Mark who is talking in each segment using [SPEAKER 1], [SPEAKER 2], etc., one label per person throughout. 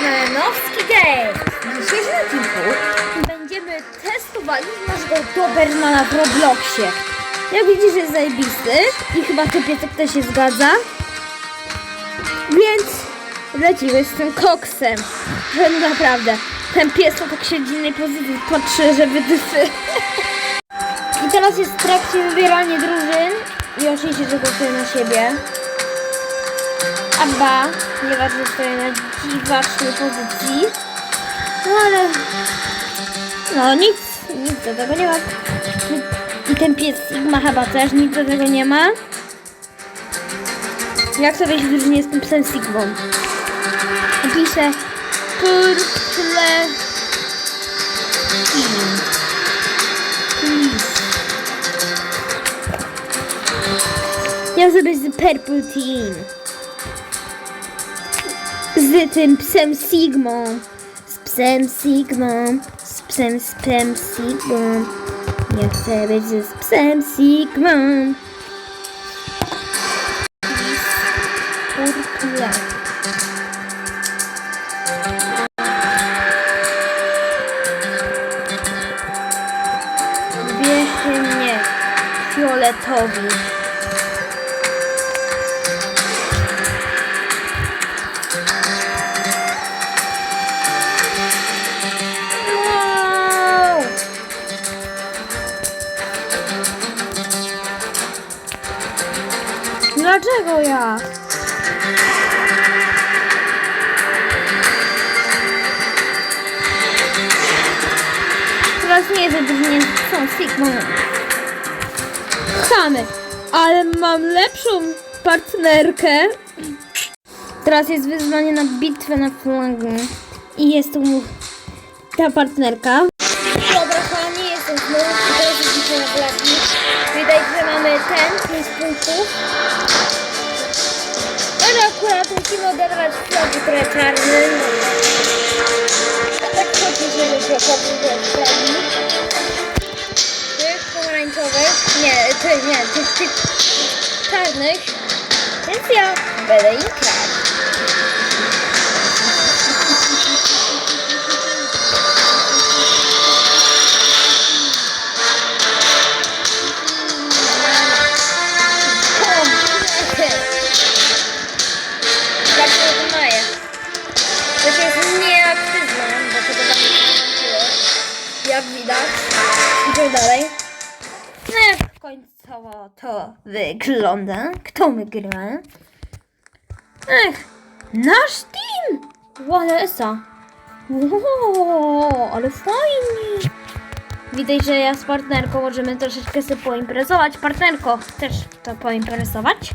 [SPEAKER 1] kanale Nowski Game. W dzisiejszym odcinku będziemy testowali naszego Dobermana w Robloxie. Jak widzisz jest zajebisty i chyba ty piesek też się zgadza. Więc lecimy z tym koksem. Że naprawdę, ten pies to tak siedzi w innej pozycji, patrzy, że wydyfy. I teraz jest w trakcie wybierania drużyn i oczywiście, że głosuję na siebie. Abba, nieważne stoję na dziwacznej pozycji. No ale... No nic, nic do tego nie ma. I ten pies Sigma chyba też nic do tego nie ma. Jak sobie się drużynie z tym psem Sigmą? Piszę Purple. Ja sobie z Purple Team z tym psem Sigmą. Z psem Sigmą. Z psem, z psem Sigmą. Ja chcę być z psem Sigmą. Wybierzcie mnie, fioletowi. Dlaczego ja? Teraz nie jest odróżnienie są Sigmą. Chamy, ale mam lepszą partnerkę. Teraz jest wyzwanie na bitwę na flagę. I jest tu ta partnerka. Dobra, kochani, jestem znowu. Teraz bitwa na flagi. Widać, że mamy ten, 5 punktów. Akurat musimy odebrać flagi które czarny. Tak chodzi, żeby się flagi. Tych pomarańczowych. Nie, ty, nie, tych, tych czarnych. Więc ja będę im kraść. Widać. I tak dalej. No jak końcowo to wygląda. Kto wygrywa? Ech, nasz team! Walesa. Wow, ale fajnie. Widać, że ja z partnerką możemy troszeczkę sobie poimprezować. Partnerko, chcesz to poimprezować?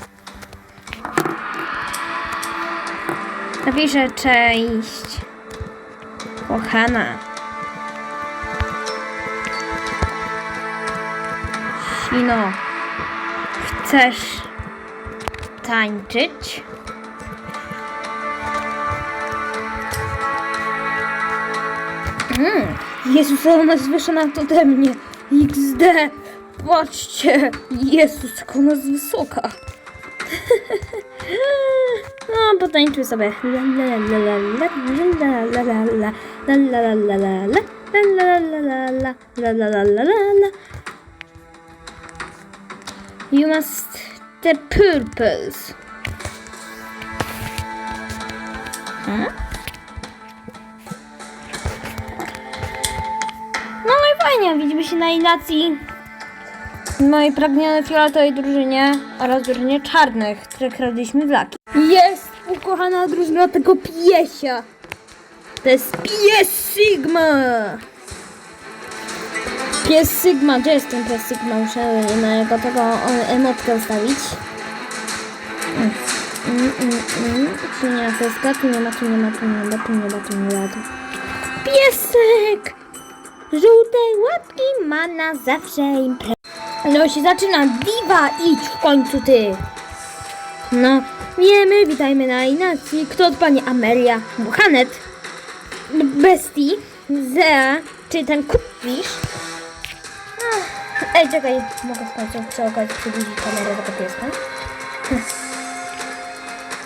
[SPEAKER 1] Napiszę cześć. Kochana. Sino. Chcesz tańczyć? Mm. Jezus, ona jest wyższa nad ode mnie. XD. Patrzcie. Jezus, jak ona jest wysoka. No, potańczmy sobie. You must the purpose. No i fajnie, widzimy się na inacji mojej pragnionej fioletowej drużynie oraz drużynie czarnych, które kradliśmy w laki. Jest ukochana drużyna tego piesia. To jest pies Sigma. Pies Sigma, gdzie jest ten pies Sigma? Muszę na jego tego emotkę ustawić. Mm, mm, mm, mm. Tu nie ma tu nie ma, tu nie ma, tu nie ma, tu nie ma, tu nie ma. Piesek! Żółtej łapki ma na zawsze imprezę. No się zaczyna. Diva, idź w końcu ty. No, wiemy, witajmy na inacji. Kto odpanie? Amelia, Hanet, Bestie, Zea, czy ten kupisz? Ej, czekaj, mogę sprawdzić, przy okazji przybliżyć kamerę do pieska.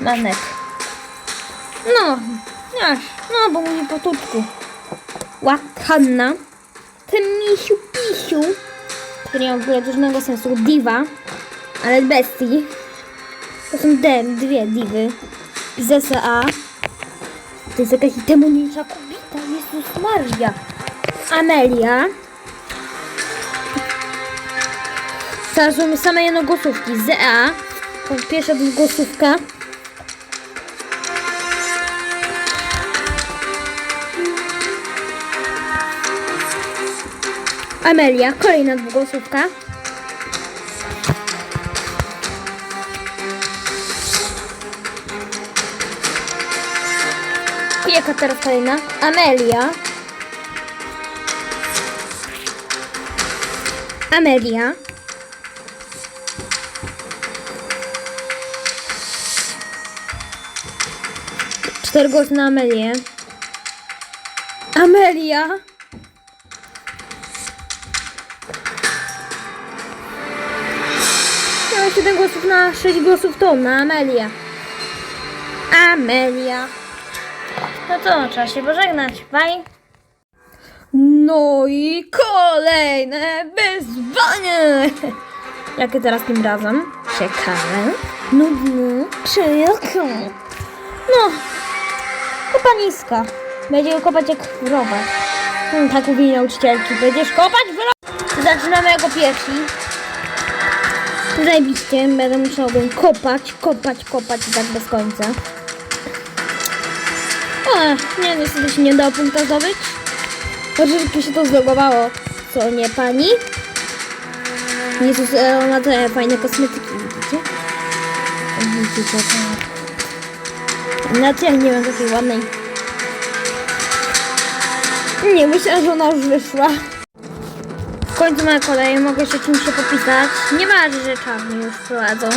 [SPEAKER 1] Manet. No, Aż, no bo mówi po turku. Łakanna. Ten misiu pisiu, który nie ma w ogóle żadnego sensu. Diva, ale bestii. To są te dwie diwy. Z A. To jest jakaś demoniczna kobieta. Jezus Maria. Amelia. Mamy same jednogłosówki. Z A. To Pierwsza dwugłosówka. Amelia, kolejna dwugłosówka. I Jaka teraz kolejna? Amelia. Amelia. Cztery głosy na Amelię. Amelia. Miałem 7 głosów na 6 głosów to na Amelia. Amelia. No to trzeba się pożegnać. Bye. No i kolejne wyzwanie. Jakie teraz tym razem? Ciekawe. Nudne. Czy jaką? No. Kopaniska. Będzie kopać jak rower. Hmm, tak mówili nauczycielki. Będziesz kopać w rower. Zaczynamy jako pierwsi. Zajebiście, będę musiałbym kopać, kopać, kopać i tak bez końca. O, nie, niestety się nie dało punkta zdobyć. Oczywiście się to zlogowało, co nie pani? Jezus, e, ona te fajne kosmetyki, widzicie? Widzicie to? Znaczy ja nie mam takiej ładnej. Nie, myślę, że ona już wyszła. W końcu moja kolej, mogę się czymś się popisać. Nie ważne, że czarni już prowadzą.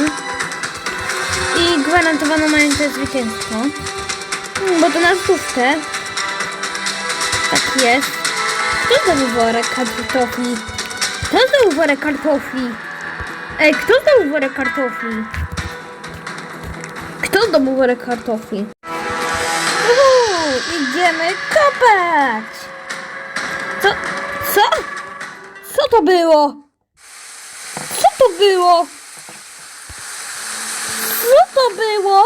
[SPEAKER 1] I gwarantowano mają to zwycięstwo. Mm, Bo to na stówkę. Tak jest. Kto to był worek kartofli? Kto to był worek kartofli? Ej, kto to był worek kartofli? To był worek kartofli? Uhu, idziemy kopać! Co? Co? Co to było? Co to było? Co to było?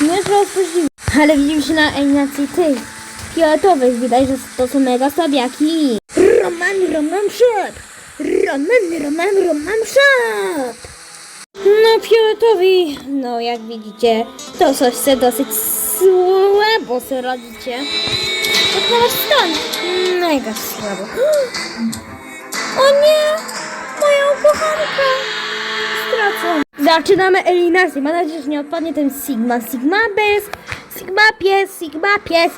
[SPEAKER 1] Nie rozpoczniemy. Ale widzimy się na eliminacji tych fioletowych. Widać, że to są mega słabiaki. Roman, Roman Shop! Roman, Roman, Roman Shop! No fioletowi, no jak widzicie, to coś se dosyć słabo se radzicie. Jak na wasz stan. Mega słabo. O nie! Moja ukochanka! Stracą. Zaczynamy eliminację. Mam nadzieję, że nie odpadnie ten Sigma. Sigma bez. Sigma pies, Sigma pies.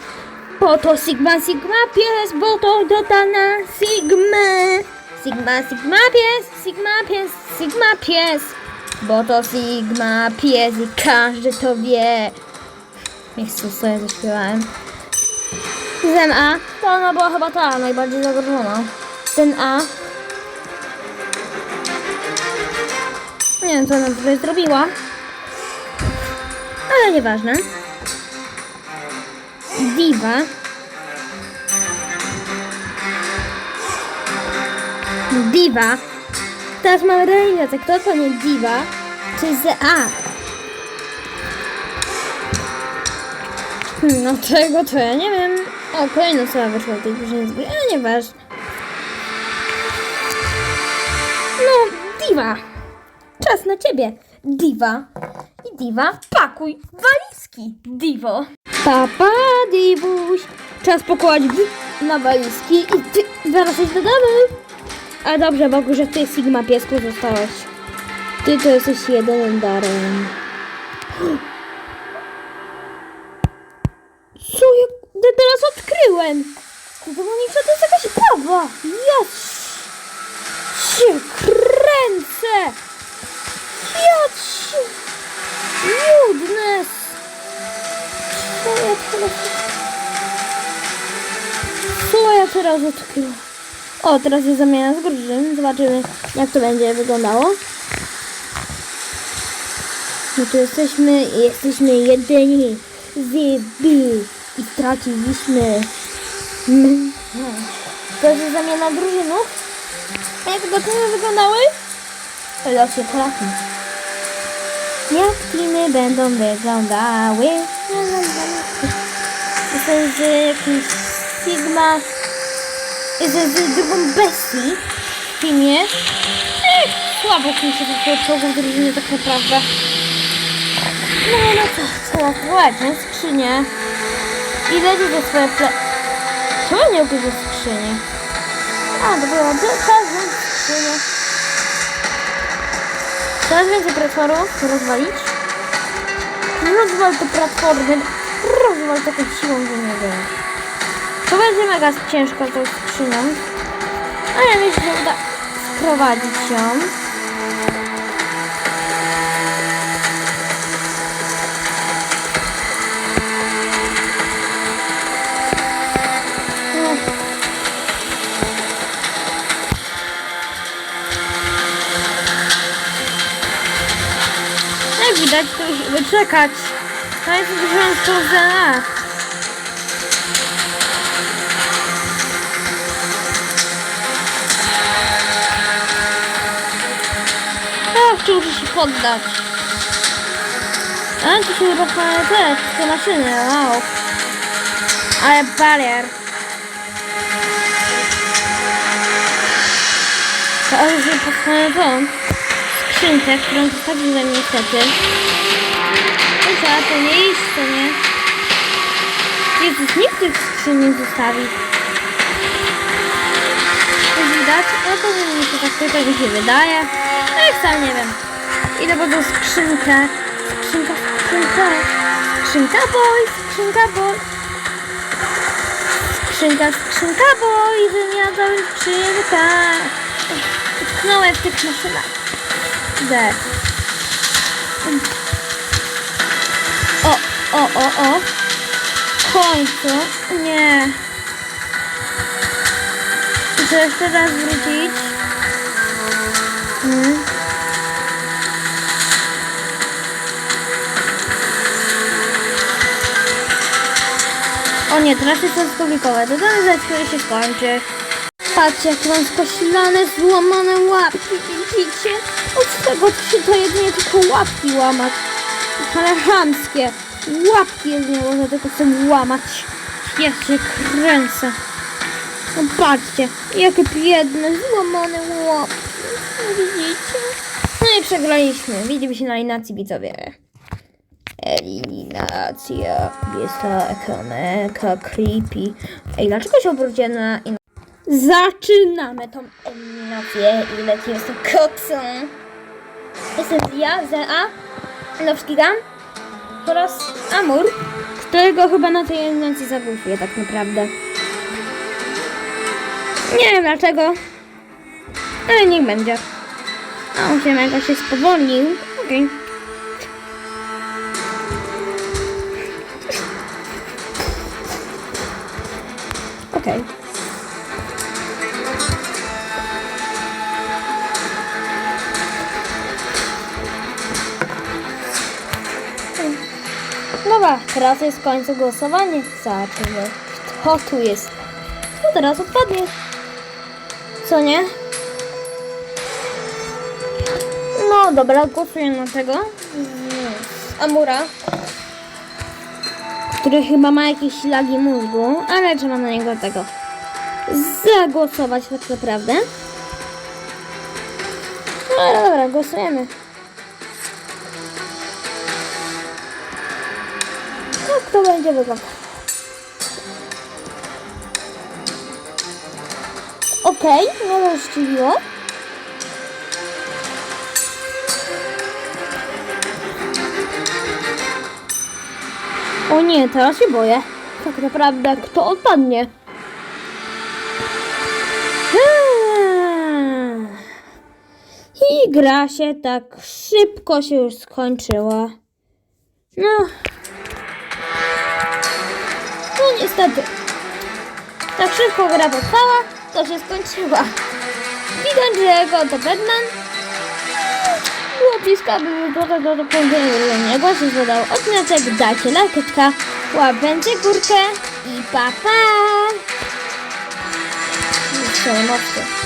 [SPEAKER 1] Po to Sigma, Sigma pies, bo to totalna Sigma. Sigma, Sigma pies, Sigma pies, Sigma pies. Bo to Sigma pies i każdy to wie. Miejscu sobie zaśpiewałem. Zen A, to ona była chyba ta najbardziej zagrożona. Zen A. Nie wiem, co ona tutaj zrobiła. Ale nieważne. Diva. Diva. Teraz mamy realizację. Kto to nie Diva? Czy z A? Hmm, No czego to ja nie wiem. O, kolejna osoba wyszła tej drużynie z gry, ale nieważne. No, Diva. Czas na ciebie, Diva. I Diva, pakuj walizki, Divo. Papa, Divuś. Czas pokołać w- na walizki i ty zaraz się dodamy. A dobrze, Bogu, że ty Sigma piesku zostałeś. Ty to jesteś jedynym darem. Co ja te- teraz odkryłem? Demoniczna to jest jakaś baba. Ja się kręcę. Ja ja teraz... Co ja teraz odkryłem? O, teraz jest zamiana z gruszem. Zobaczymy, jak to będzie wyglądało. No tu jesteśmy, jesteśmy jedyni. zby i straciliśmy. To jest zamiana drużynów. Jak dotychczas wyglądały? Los się trafi. Jak teamy będą wyglądały? Jestem z jakimś Sigma. Jestem z drugą bestii w. Ech, słabo mi się takie czołgów drużyny tak naprawdę. No, no co, trzeba władź, skrzynię. I leci ze swoje ple... Czemu nie ukryć skrzynię? A, było czas wziąć skrzynię. Coraz więcej platformów rozwalić. Rozwal te platformy. Rozwal taką siłą, że nie wiem. To będzie mega ciężko tą skrzynią. A ja myślę, że uda sprowadzić ją. Ech. Jak widać, to już wyczekać. To jest dużo sprawdzone. Ach, czy się poddać. A, tu się rozpalają te, te maszyny, wow. Ale barier. Teraz już postawię tą skrzynkę, którą zostawiłem niestety. No trzeba to nie iść, to nie? Jezus, nikt tych skrzyń nie zostawi. To widać? No to mi się tak tylko mi się wydaje. Sam nie wiem. Idę po tą skrzynkę. Skrzynka, skrzynka. Skrzynka boy, skrzynka boy. Skrzynka, skrzynka boy, wymiata skrzynka. Utknąłem w tych maszynach. D. O, o, o, o. W końcu. Nie. Muszę jeszcze raz wrócić. Mm. O nie, teraz jest. To ten rzecz, który się skończy. Patrzcie, jak mam skoślane, złamane łapki, widzicie? Od tego się to jedynie tylko łapki łamać. Ale chamskie. Łapki jedynie można tylko sobie łamać. Ja się kręcę. No patrzcie, jakie biedne, złamane łapki. Widzicie? No i przegraliśmy. Widzimy się na eliminacji widzowie. Eliminacja. Jest ta ekranek, creepy. Ej, dlaczego się obróciłem na. Zaczynamy tą eliminację i lecimy tą koksą. Jestem ja, Zea, Lowskiga oraz Amur, którego chyba na tej eliminacji zagłosuję tak naprawdę. Nie wiem dlaczego, ale niech będzie. A on się mega się spowolnił. Okej. Okej. Dobra, teraz jest w końcu głosowanie. Zobaczymy, kto tu jest. Kto teraz odpadnie? Co nie? No dobra, głosuję na tego. Amura. Który chyba ma jakieś lagi mózgu, ale trzeba na niego tego zagłosować tak naprawdę. No ale dobra, głosujemy. Jak to będzie wyglądać? Okej, okay, mnie zaszczyliło. O nie, teraz się boję. Tak naprawdę, kto odpadnie? Hmm. I gra się tak szybko się już skończyła. No. No niestety. Tak szybko gra potrwała, to się skończyła. Widać, że go to Batman. Naciska, by wybrać do powiedzenia. Jak właśnie spodobał odcinek, dajcie lajkeczka, łapęcie górkę i pa pa! Emocje.